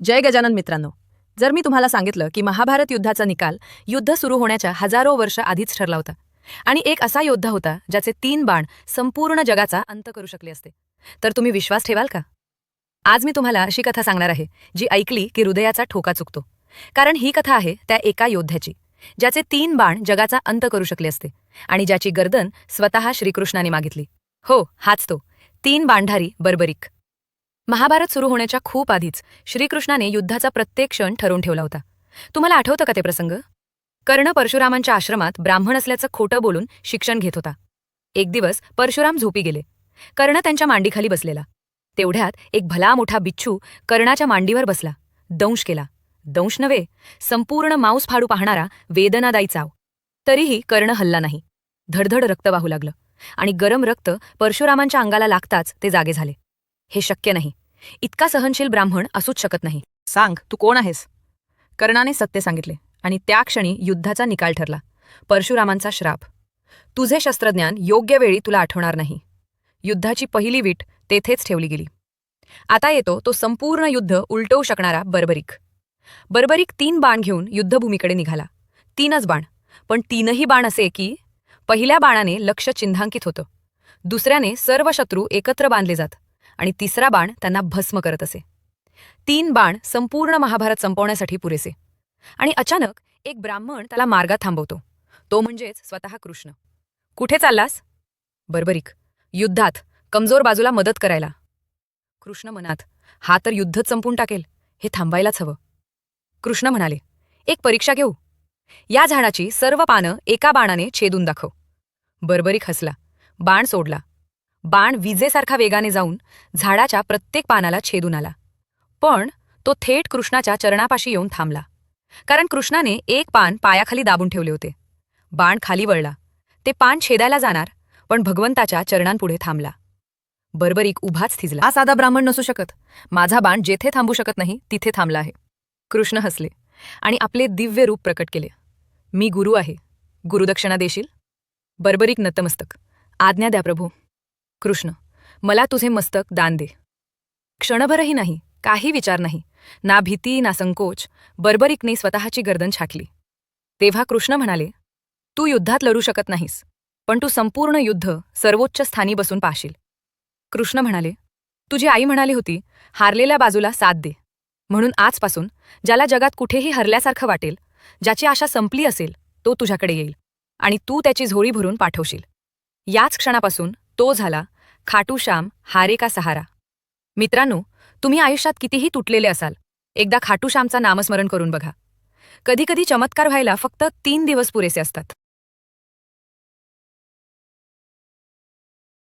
जय गजानन मित्रांनो. जर मी तुम्हाला सांगितलं की महाभारत युद्धाचा निकाल युद्ध सुरू होण्याच्या हजारो वर्ष आधीच ठरला होता आणि एक असा योद्धा होता ज्याचे तीन बाण संपूर्ण जगाचा अंत करू शकले असते तर तुम्ही विश्वास ठेवाल का? आज मी तुम्हाला अशी कथा सांगणार आहे जी ऐकली की हृदयाचा ठोका चुकतो. कारण ही कथा आहे त्या एका योद्ध्याची ज्याचे तीन बाण जगाचा अंत करू शकले असते आणि ज्याची गर्दन स्वतः श्रीकृष्णाने मागितली. हो हाच तो तीन बांधारी बर्बरिक. महाभारत सुरू होण्याच्या खूप आधीच श्रीकृष्णाने युद्धाचा प्रत्येक क्षण ठरवून ठेवला होता. तुम्हाला आठवतं का ते प्रसंग? कर्ण परशुरामांच्या आश्रमात ब्राह्मण असल्याचं खोटं बोलून शिक्षण घेत होता. एक दिवस परशुराम झोपी गेले. कर्ण त्यांच्या मांडीखाली बसलेला. तेवढ्यात एक भला मोठा बिच्छू कर्णाच्या मांडीवर बसला. दंश केला. दंश नव्हे संपूर्ण मांस फाडू पाहणारा वेदनादायी चाव. तरीही कर्ण हल्ला नाही. धडधड रक्त वाहू लागलं. आणि गरम रक्त परशुरामांच्या अंगाला लागताच ते जागे झाले. हे शक्य नाही. इतका सहनशील ब्राह्मण असूच शकत नाही. सांग तू कोण आहेस? कर्णाने सत्य सांगितले आणि त्या क्षणी युद्धाचा निकाल ठरला. परशुरामांचा श्राप. तुझे शस्त्रज्ञान योग्य वेळी तुला आठवणार नाही. युद्धाची पहिली वीट तेथेच ठेवली गेली. आता येतो तो संपूर्ण युद्ध उलटवू शकणारा बर्बरिक. बर्बरिक तीन बाण घेऊन युद्धभूमीकडे निघाला. तीनच बाण. पण तीनही बाण असे की पहिल्या बाणाने लक्ष चिन्हांकित होतं. दुसऱ्याने सर्व शत्रू एकत्र बांधले जात. आणि तिसरा बाण त्यांना भस्म करत असे. तीन बाण संपूर्ण महाभारत संपवण्यासाठी पुरेसे. आणि अचानक एक ब्राह्मण त्याला मार्गात थांबवतो. तो म्हणजेच स्वतः कृष्ण. कुठे चाललास? बर्बरिक. युद्धात. कमजोर बाजूला मदत करायला. कृष्ण मनात हा तर युद्धच संपून टाकेल. हे थांबायलाच हवं. कृष्ण म्हणाले एक परीक्षा घेऊ. या झाडाची सर्व पानं एका बाणाने छेदून दाखव. बर्बरिक हसला. बाण सोडला. बाण विजेसारखा वेगाने जाऊन झाडाच्या प्रत्येक पानाला छेदून आला. पण तो थेट कृष्णाच्या चरणापाशी येऊन थांबला. कारण कृष्णाने एक पान पायाखाली दाबून ठेवले होते. बाण खाली वळला. ते पान छेदायला जाणार पण भगवंताच्या चरणांपुढे थांबला. बर्बरीक उभाच थिजला. हा साधा ब्राह्मण नसू शकत. माझा बाण जेथे थांबू शकत नाही तिथे थांबला आहे. कृष्ण हसले आणि आपले दिव्य रूप प्रकट केले. मी गुरु आहे. गुरुदक्षिणा देशील? बर्बरीक नतमस्तक. आज्ञा द्या प्रभू. कृष्ण मला तुझे मस्तक दान दे. क्षणभरही नाही काही विचार नाही ना भीती ना संकोच बर्बरिकने स्वतःची गर्दन छाटली तेव्हा कृष्ण म्हणाले तू युद्धात लढू शकत नाहीस पण तू संपूर्ण युद्ध सर्वोच्च स्थानी बसून पाशील कृष्ण म्हणाले तुझी आई म्हणाली होती हारलेल्या बाजूला साथ दे. म्हणून आजपासून ज्याला जगात कुठेही हरल्यासारखं वाटेल ज्याची आशा संपली असेल तो तुझ्याकडे येईल आणि तू त्याची झोळी भरून पाठवशील. याच क्षणापासून तो झाला खाटू श्याम हारे का सहारा. मित्रांनो तुम्ही आयुष्यात कितीही तुटलेले असाल एकदा खाटूश्यामचा नामस्मरण करून बघा. कधीकधी चमत्कार व्हायला फक्त तीन दिवस पुरेसे असतात.